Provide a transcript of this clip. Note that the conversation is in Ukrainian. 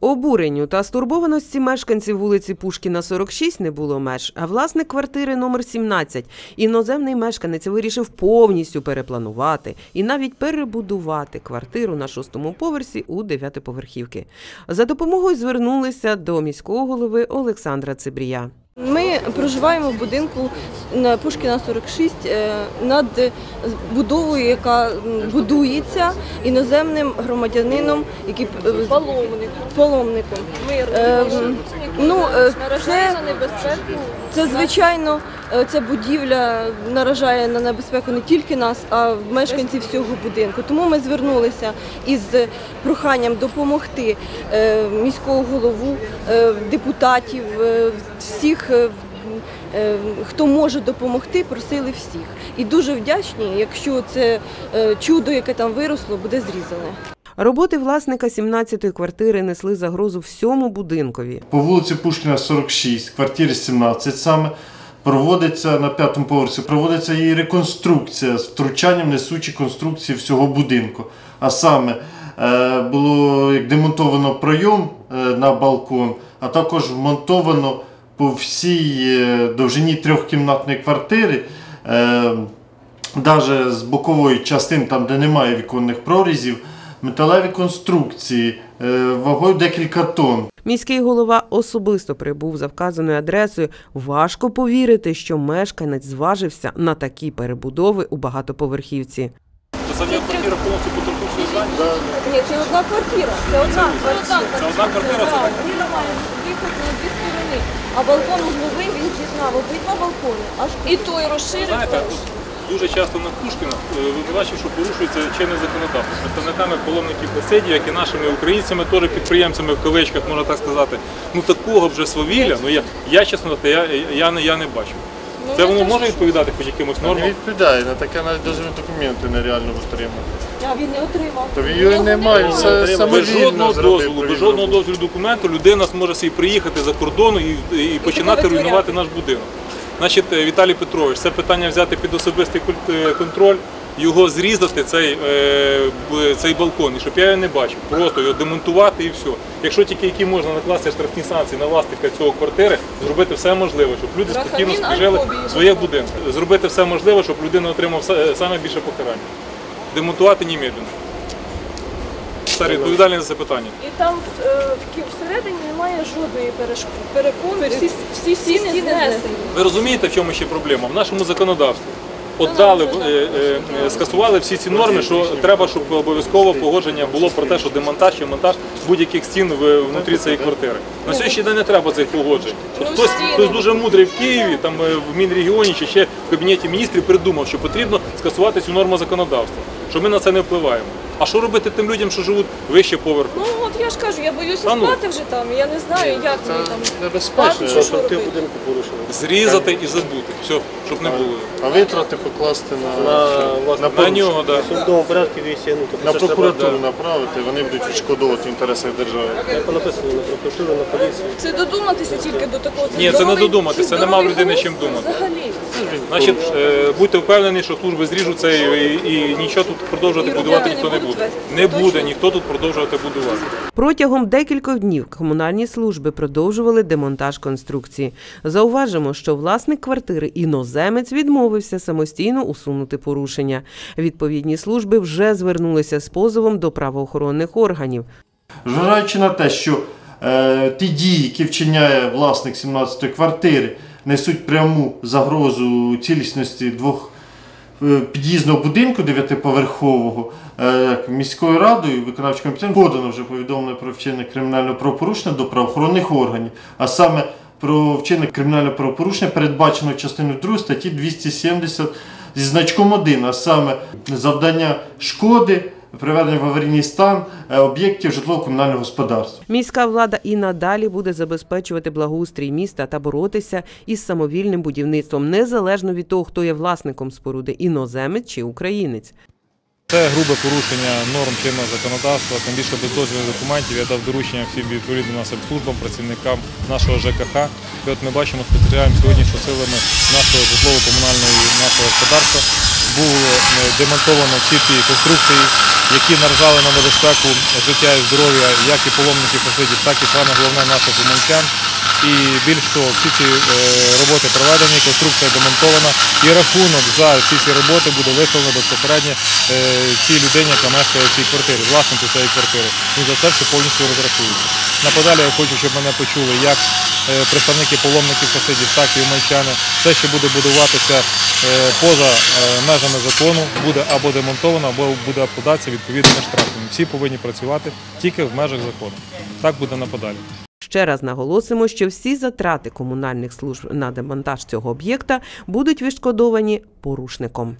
Обуренню та стурбованості мешканців вулиці Пушкіна 46 не було меж, а власник квартири номер 17, іноземний мешканець вирішив повністю перепланувати і навіть перебудувати квартиру на шостому поверсі у дев'ятиповерхівки. За допомогою звернулися до міського голови Олександра Цибрія. Ми проживаємо в будинку на Пушкіна 46 е, над будовою, яка будується іноземним громадянином, який е, паломником. Е, м, Ну, е, це, це звичайно, ця будівля наражає на небезпеку не тільки нас, а мешканців всього будинку. Тому ми звернулися із проханням допомогти е, міського голову, е, депутатів, е, всіх. е, е, Хто може допомогти, просили всіх. І дуже вдячні, якщо це е, чудо, яке там виросло, буде зрізане. Роботи власника 17-ї квартири несли загрозу всьому будинкові. По вулиці Пушкіна 46, квартирі 17 саме. Проводиться на п'ятому поверсі, проводиться її реконструкція з втручанням несучої конструкції всього будинку. А саме е, було як демонтовано пройом е, на балкон, а також вмонтовано по всій е, довжині трьохкімнатної квартири. Навіть з бокової частини, там де немає віконних прорізів, металеві конструкції е, вагою декілька тонн. Міський голова особисто прибув за вказаною адресою. Важко повірити, що мешканець зважився на такі перебудови у багатоповерхівці. Це не квартира повністю потрапивши здання? Ні, це одна квартира. Це одна квартира. Це одна квартира, це має виход на дві сторони. А балкон угловий він з'єднав обидва балкони. Аж і той розширив. Знаєте, дуже часто на Пушкіна е, ви бачите, що порушується чинне законодавство. Представниками паломників Беседі, як і нашими українцями, теж підприємцями в кавичках, можна так сказати. Ну такого вже свавілля, ну я, я чесно, я, я, не, я не бачу. Це воно може відповідати хоч якимось Не відповідає на таке навіть дозвільні документи нереально отримати. А він не отримав. То його немає, це Без самовільно жодного дозволу, без жодного дозволу документу людина зможе собі приїхати за кордону і, і починати руйнувати наш будинок. Значить, е, Віталій Петрович, це питання взяти під особистий е, контроль, його зрізати, цей, е, цей балкон, і щоб я його не бачив. Просто його демонтувати і все. Якщо тільки які можна накласти штрафні санкції на власника цього квартири, зробити все можливе, щоб люди спокійно спожили своїх будинках. Зробити все можливе, щоб людина отримав са- саме більше покарання. Демонтувати немедленно. Це відповідальне за це питання. І там е, в всередині немає жодної перешкоди. Перепони, всі, всі стіни знесені. Ви розумієте, в чому ще проблема? В нашому законодавстві отдали, е, е, е, скасували всі ці норми, що треба, щоб обов'язково погодження було про те, що демонтаж і монтаж будь-яких стін внутрі цієї квартири. На сьогоднішній день не треба цих погоджень. Хтось, хтось дуже мудрий в Києві, там в Мінрегіоні чи ще в кабінеті міністрів придумав, що потрібно скасувати цю норму законодавства, що ми на це не впливаємо. А що робити тим людям, що живуть вище поверху? Ну от я ж кажу, я боюся Та ну. спати вже там. Я не знаю, як ми там небезпечно. чи що робити. Зрізати і забути. Все, щоб не було. А витрати покласти на, на, На порушення. нього. В судовому порядку висягнути. на прокуратуру направити, вони будуть відшкодовувати в інтересах держави. Як написано на прокуратуру, на поліцію. Це додуматися тільки до такого. Ні, це не додуматися, це нема в людини чим думати. Взагалі. Значить, е, будьте впевнені, що служби зріжуться і, і нічого тут продовжувати будувати ніхто не буде. Не буде ніхто тут продовжувати будувати. Протягом декількох днів комунальні служби продовжували демонтаж конструкції. Зауважимо, що власник квартири іноземець відмовився самостійно усунути порушення. Відповідні служби вже звернулися з позовом до правоохоронних органів. Зважаючи на те, що е, ті дії, які вчиняє власник 17-ї квартири, несуть пряму загрозу цілісності двох е, під'їзного будинку дев'ятиповерхового, е, міською радою, виконавчим комітетом подано вже повідомлення про вчинення кримінального правопорушення до правоохоронних органів, а саме про вчинення кримінального правопорушення передбачено частиною 2 статті 270 зі значком 1, а саме завдання шкоди. Приведення в аварійний стан е, об'єктів житлово-комунального господарства. Міська влада і надалі буде забезпечувати благоустрій міста та боротися із самовільним будівництвом, незалежно від того, хто є власником споруди іноземець чи українець. Це грубе порушення норм чинного законодавства, тим більше без дозвільних документів. Я дав доручення всім відповідним нашим службам, працівникам нашого ЖКХ. І от ми бачимо, спостерігаємо сьогодні, що силами нашого житлово-комунального нашого господарства було е, демонтовано всі ті конструкції, які наражали на небезпеку життя і здоров'я як і паломників хасидів, так і саме головне наших уманчан. І більш того, всі ці е, роботи проведені, конструкція демонтована, і рахунок за всі ці роботи буде виставлено безпосередньо е, цій людині, яка мешкає в цій квартирі, власнику цієї квартири. Він за це все повністю розрахується. Наподалі я хочу, щоб мене почули як представники паломників хасидів, так і уманчани. Все, що буде будуватися е, поза е, межами закону, буде або демонтовано, або буде обкладатися відповідними штрафами. Всі повинні працювати тільки в межах закону. Так буде наподалі. Ще раз наголосимо, що всі затрати комунальних служб на демонтаж цього об'єкта будуть відшкодовані порушником.